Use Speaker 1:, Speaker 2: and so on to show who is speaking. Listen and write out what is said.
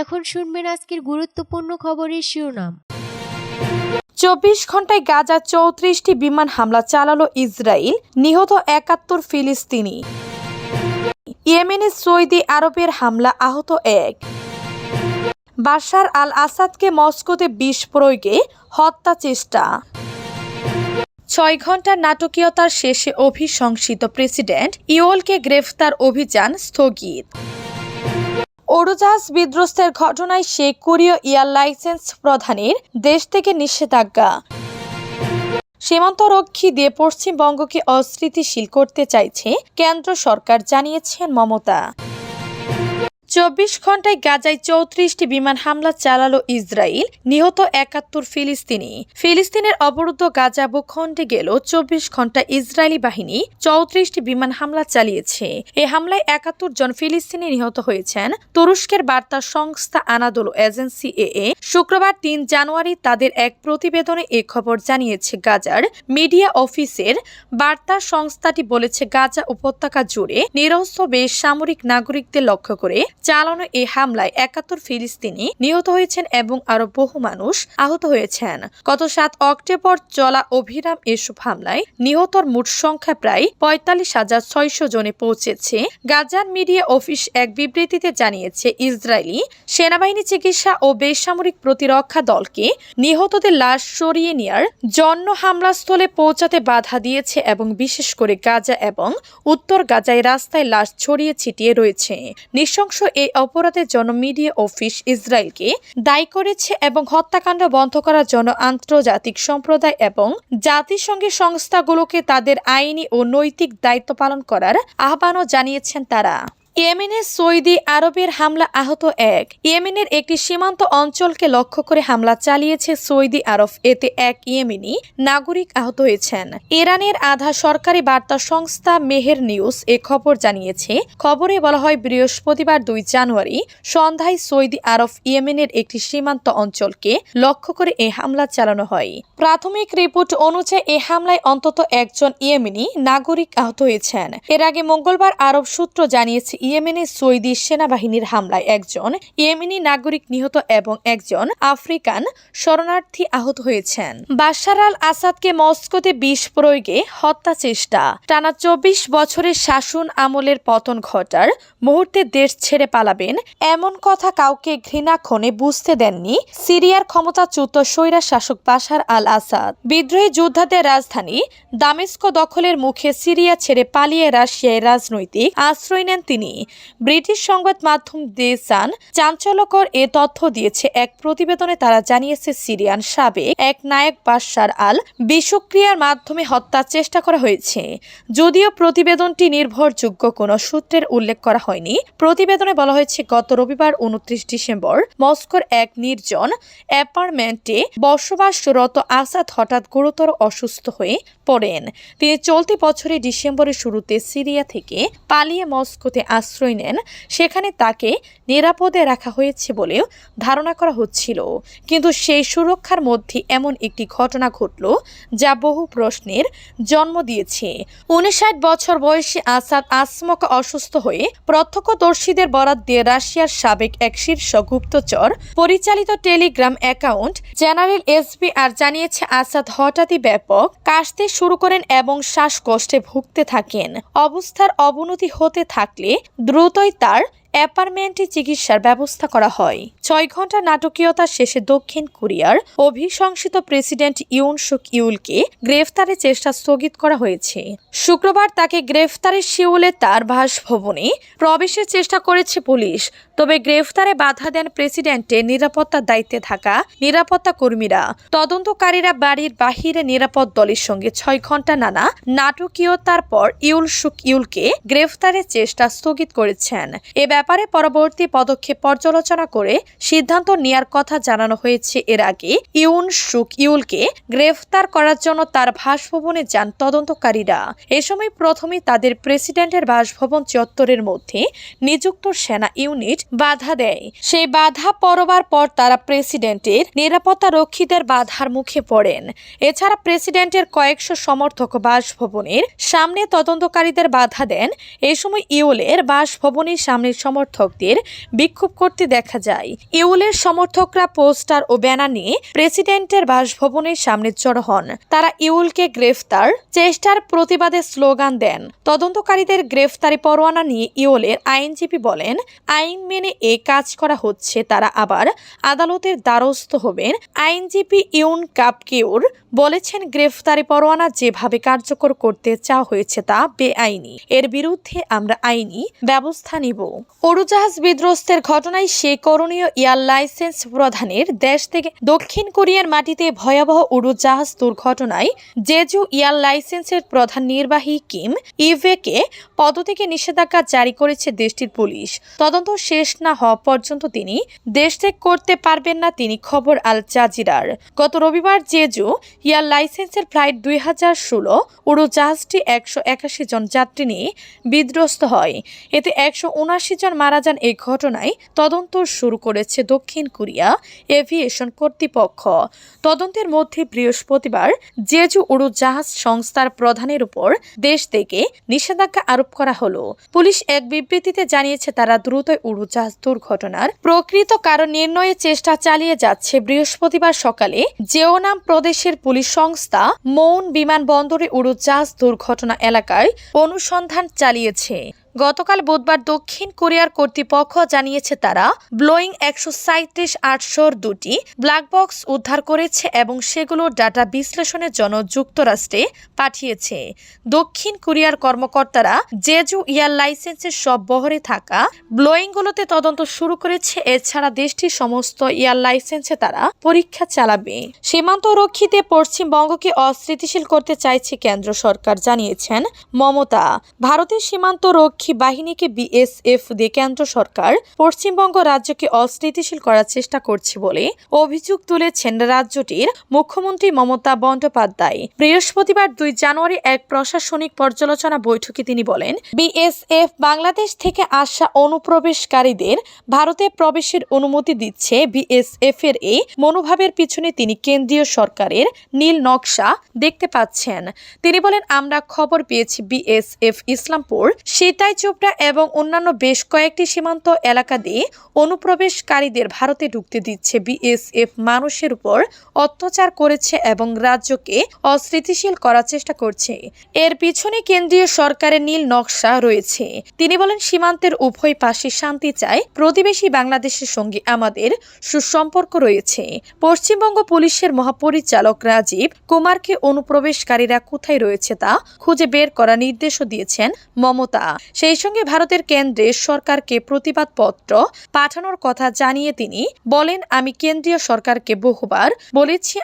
Speaker 1: এখন শুনবেন আজকের গুরুত্বপূর্ণ খবরের শিরোনাম।
Speaker 2: চব্বিশ ঘন্টায় গাজা চৌত্রিশটি বিমান হামলা চালালো ইসরায়েল নিহত একাত্তর ফিলিস্তিনি। ইয়েমেনে সৌদি আরবের হামলা আহত এক। বাশার আল আসাদকে মস্কোতে বিষ প্রয়োগে হত্যা চেষ্টা। ছয় ঘণ্টার নাটকীয়তার শেষে অভিশংসিত প্রেসিডেন্ট ইওলকে গ্রেফতার অভিযান স্থগিত। উড়োজাহাজ বিধ্বস্তের ঘটনায় শেখ কোরীয় এয়ার লাইসেন্স প্রধানের দেশ থেকে নিষেধাজ্ঞা। সীমান্তরক্ষী দিয়ে পশ্চিমবঙ্গকে অস্থিতিশীল করতে চাইছে কেন্দ্র সরকার, জানিয়েছেন মমতা। চব্বিশ ঘন্টায় গাজায় চৌত্রিশটি বিমান হামলা চালালো ইসরায়েল নিহত একাত্তর ফিলিস্তিনি। ফিলিস্তিনের অবরুদ্ধ গাজা ভূখণ্ডে গেল চব্বিশ ঘণ্টা ইসরায়েলি বাহিনী, চৌত্রিশটি বিমান হামলা চালিয়েছে। এ হামলায় একাত্তর জন ফিলিস্তিনি নিহত হয়েছেন। তুরস্কের বার্তা সংস্থা আনাদোলো এজেন্সি এ, শুক্রবার তিন জানুয়ারি তাদের এক প্রতিবেদনে এ খবর জানিয়েছে গাজার মিডিয়া অফিসের। বার্তা সংস্থাটি বলেছে, গাজা উপত্যকা জুড়ে নিরস্ত্র বেসামরিক নাগরিকদের লক্ষ্য করে চালানো এই হামলায় একাত্তর ফিলিস্তিনি নিহত হয়েছেন এবং আরও বহু মানুষ আহত হয়েছেন। গত সাত অক্টোবর চলা অভিরাম এসব হামলায় নিহতর মোট সংখ্যা প্রায় পঁয়তাল্লিশ হাজার ছয়শো জনে পৌঁছেছে। গাজার মিডিয়া অফিস এক বিবৃতিতে জানিয়েছে, ইসরায়েলি সেনাবাহিনী চিকিৎসা ও বেসামরিক প্রতিরক্ষা দলকে নিহতদের লাশ সরিয়ে নেয়ার জন্য হামলাস্থলে পৌঁছাতে বাধা দিয়েছে এবং বিশেষ করে গাজা এবং উত্তর গাজায় রাস্তায় লাশ ছড়িয়ে ছিটিয়ে রয়েছে। নৃশংস এই অপরাধের জন্য মিডিয়া অফিস ইসরায়েলকে দায়ী করেছে এবং হত্যাকাণ্ড বন্ধ করার জন্য আন্তর্জাতিক সম্প্রদায় এবং জাতিসংঘের সংস্থাগুলোকে তাদের আইনি ও নৈতিক দায়িত্ব পালন করার আহ্বানও জানিয়েছেন তারা। ইয়েমেনের সৌদি আরবের হামলা আহত এক। ইয়েমেনের একটি সীমান্ত অঞ্চলকে লক্ষ্য করে হামলা চালিয়েছে সৌদি আরব। এতে এক ইয়েমেনি নাগরিক আহত হয়েছেন। ইরানের আধা সরকারি বার্তা সংস্থা মেহের নিউজ এ খবর জানিয়েছে, খবরে বলা হয় বৃহস্পতিবার দুই জানুয়ারি সন্ধ্যায় সৌদি আরব ইয়েমেনের একটি সীমান্ত অঞ্চলকে লক্ষ্য করে এ হামলা চালানো হয়। প্রাথমিক রিপোর্ট অনুযায়ী এ হামলায় অন্তত একজন ইয়েমেনি নাগরিক আহত হয়েছেন। এর আগে মঙ্গলবার আরব সূত্র জানিয়েছে ইয়েমেনে সৌদি সেনাবাহিনীর হামলায় একজন ইয়েমেনি নাগরিক নিহত এবং একজন আফ্রিকান শরণার্থী আহত হয়েছেন। বাশার আল আসাদকে মস্কোতে বিষ প্রয়োগে হত্যা চেষ্টা। টানা চব্বিশ বছরের শাসন আমলের পতন ঘটার মুহূর্তে দেশ ছেড়ে পালাবেন এমন কথা কাউকে ঘৃণাক্ষণে বুঝতে দেননি সিরিয়ার ক্ষমতাচ্যুত স্বৈরা শাসক বাশার আল আসাদ। বিদ্রোহী যোদ্ধাদের রাজধানী দামেস্ক দখলের মুখে সিরিয়া ছেড়ে পালিয়ে রাশিয়ায় রাজনৈতিক আশ্রয় নেন তিনি। ব্রিটিশ সংবাদ মাধ্যম দে সান চাঞ্চল্যকর এ তথ্য দিয়েছে। এক প্রতিবেদনে তারা জানিয়েছে, সিরিয়ান সাবেক এক নায়ক বাশার আল বিষক্রিয়ার মাধ্যমে হত্যার চেষ্টা করা হয়েছে। যদিও প্রতিবেদনটি নির্ভরযোগ্য, কোনো সূত্রের উল্লেখ করা হয়নি। প্রতিবেদনে বলা হয়েছে, গত রবিবার উনত্রিশ ডিসেম্বর মস্কোর এক নির্জন অ্যাপার্টমেন্টে বসবাসরত আসাদ হঠাৎ গুরুতর অসুস্থ হয়ে পড়েন। তিনি চলতি বছরের ডিসেম্বরের শুরুতে সিরিয়া থেকে পালিয়ে মস্কোতে আশ্রয় নেন, সেখানে তাকে নিরাপদে রাখা হয়েছে বলেও ধারণা করা হচ্ছিল। কিন্তু সেই সুরক্ষার মধ্যে এমন একটি ঘটনা ঘটল যা বহু প্রশ্নের জন্ম দিয়েছে। উনষাট বছর বয়সী আসাদ আসমক অসুস্থ হয়ে প্রত্যক্ষদর্শীদের বরাত দিয়ে রাশিয়ার সাবেক এক শীর্ষ গুপ্তচর পরিচালিত টেলিগ্রাম অ্যাকাউন্ট জেনারেল এসবিআর জানিয়েছে, আসাদ হঠাৎই ব্যাপক কাশতে শুরু করেন এবং শ্বাসকষ্টে ভুগতে থাকেন। অবস্থার অবনতি হতে থাকলে দ্রুতই তার অ্যাপার্টমেন্টে চিকিৎসার ব্যবস্থা করা হয়। ছয় ঘণ্টা নাটকীয়তা শেষে দক্ষিণ কোরিয়ার অভিশংসিত প্রেসিডেন্ট ইউন সুক ইউলকে গ্রেফতারের চেষ্টা স্থগিত করা হয়েছে। শুক্রবার তাকে গ্রেফতারের শিউলে তার বাসভবনে প্রবেশের চেষ্টা করেছে পুলিশ। তবে গ্রেফতারে বাধা দেন প্রেসিডেন্টের নিরাপত্তার দায়িত্বে থাকা নিরাপত্তা কর্মীরা। তদন্তকারীরা বাড়ির বাহিরে নিরাপদ দলের সঙ্গে ছয় ঘণ্টা নানা নাটকীয়তার পর ইউল সুক ইউলকে গ্রেফতারের চেষ্টা স্থগিত করেছেন। এ ব্যাপারে পরবর্তী পদক্ষেপ পর্যালোচনা করে সিদ্ধান্ত নেয়ার কথা জানানো হয়েছে এর আগে ইউন সুক ইউলকে গ্রেফতার করার জন্য তার বাসভবনে যান তদন্তকারীরা। এ সময় প্রথমে তাদের প্রেসিডেন্টের বাসভবন চত্বরের মধ্যে নিযুক্ত সেনা ইউনিট বাধা দেয়। সেই বাধা পরবার পর তারা প্রেসিডেন্টের নিরাপত্তা রক্ষীদের বাধার মুখে পড়েন। এছাড়া প্রেসিডেন্টের কয়েকশো সমর্থক বাসভবনের সামনে তদন্তকারীদের বাধা দেন। এ সময় ইউলের বাসভবনের সামনে সমর্থকদের বিক্ষোভ করতে দেখা যায়। ইউলের সমর্থকরা পোস্টার ও ব্যানার নিয়ে প্রেসিডেন্টের বাসভবনের সামনে জড়ো হন। তারা ইউলকে গ্রেফতার, চেষ্টার প্রতিবাদে স্লোগান দেন। তদন্তকারীদের গ্রেফতারি পরোয়ানা নিয়ে ইউলের আইনজীবী বলেন, আইন মেনে এ কাজ করা হচ্ছে, তারা আবার আদালতের দ্বারস্থ হবেন। আইনজীবী ইউন কাপকিউর বলেছেন, গ্রেফতারি পরোয়ানা যেভাবে কার্যকর করতে চাওয়া হয়েছে তা বেআইনি। এর বিরুদ্ধে আমরা আইনি ব্যবস্থা নিব। উড়োজাহাজ বিধ্বস্তের ঘটনায় সে করণীয় এয়ার লাইসেন্স প্রধানের দেশ থেকে দক্ষিণ কোরিয়ার মাটিতে ভয়াবহ উড়োজাহাজ দুর্ঘটনায় জেজু এয়ার লাইসেন্সের প্রধান নির্বাহী কিম ইভেকে পদ থেকে নিষেধাজ্ঞা জারি করেছে দেশটির পুলিশ। তদন্ত শেষ না হওয়া পর্যন্ত তিনি দেশ ত্যাগ করতে পারবেন না তিনি খবর আল জাজিরার। গত রবিবার জেজু এয়ার লাইসেন্সের ফ্লাইট দুই হাজার ষোলো উড়োজাহাজটি একশো একাশি জন যাত্রী নিয়ে বিধ্বস্ত হয়। এতে একশো উনআশি জন মারা যান এই ঘটনায় তদন্ত শুরু করেছে দক্ষিণ কোরিয়া এভিয়েশন কর্তৃপক্ষ। তদন্তের মধ্যে বৃহস্পতিবার জেজু উড়োজাহাজ সংস্থার প্রধানের উপর দেশ থেকে নিষেধাজ্ঞা আরোপ করা হলো। পুলিশ এক বিবৃতিতে জানিয়েছে, তারা দ্রুতই উড়োজাহাজ দুর্ঘটনার প্রকৃত কারণ নির্ণয়ের চেষ্টা চালিয়ে যাচ্ছে বৃহস্পতিবার সকালে জেওনাম প্রদেশের পুলিশ সংস্থা মৌন বিমানবন্দরে উড়োজাহাজ দুর্ঘটনা এলাকায় অনুসন্ধান চালিয়েছে। গতকাল বুধবার দক্ষিণ কোরিয়ার কর্তৃপক্ষ জানিয়েছে তারা ব্লোয়িং একশো সাঁত্রিশ আটশোর দুটি ব্ল্যাক বক্স উদ্ধার করেছে এবং সেগুলোর ডাটা বিশ্লেষণের জন্য যুক্তরাষ্ট্রে পাঠিয়েছে। দক্ষিণ কোরিয়ার কর্মকর্তারা জেজু এয়ার লাইসেন্সের সব বহরে থাকা ব্লোয়িংগুলোতে তদন্ত শুরু করেছে। এছাড়া দেশটির সমস্ত এয়ার লাইসেন্সে তারা পরীক্ষা চালাবে। সীমান্ত রক্ষীতে পশ্চিমবঙ্গকে অস্থিতিশীল করতে চাইছে কেন্দ্র সরকার, জানিয়েছেন মমতা। ভারতের সীমান্ত রক্ষী বাহিনীকে বিএসএফ দিয়ে কেন্দ্র সরকার পশ্চিমবঙ্গ রাজ্যকে অস্থিতিশীল করার চেষ্টা করছে বলে অভিযোগ তুলেছেন রাজ্যটির মুখ্যমন্ত্রী মমতা বন্দ্যোপাধ্যায়। বৃহস্পতিবার দুই জানুয়ারি এক প্রশাসনিক পর্যালোচনা বৈঠকে তিনি বলেন, বিএসএফ বাংলাদেশ থেকে আসা অনুপ্রবেশকারীদের ভারতে প্রবেশের অনুমতি দিচ্ছে বিএসএফ এর এই মনোভাবের পিছনে তিনি কেন্দ্রীয় সরকারের নীল নকশা দেখতে পাচ্ছেন। তিনি বলেন, আমরা খবর পেয়েছি বিএসএফ ইসলামপুর সিতাই চোপড়া এবং অন্যান্য বেশ কয়েকটি সীমান্ত এলাকা দিয়ে অনুপ্রবেশকারীদের ভারতে ঢুকতে দিচ্ছে বিএসএফ। মানুষের উপর অত্যাচার করেছে এবং রাজ্যকে অস্থিতিশীল করার চেষ্টা করছে। এর পিছনে কেন্দ্রীয় সরকারের নীল নকশা রয়েছে। তিনি বলেন, সীমান্তের উভয় পাশে শান্তি চায় প্রতিবেশী বাংলাদেশের সঙ্গে আমাদের সুসম্পর্ক রয়েছে। পশ্চিমবঙ্গ পুলিশের মহাপরিচালক রাজীব কুমারকে অনুপ্রবেশকারীরা কোথায় রয়েছে তা খুঁজে বের করার নির্দেশও দিয়েছেন মমতা। সেই সঙ্গে ভারতের কেন্দ্রে সরকারকে প্রতিবাদপত্র পাঠানোর কথা জানিয়ে তিনি বলেন, আমি কেন্দ্রীয় সরকারকে বহুবার বলেছি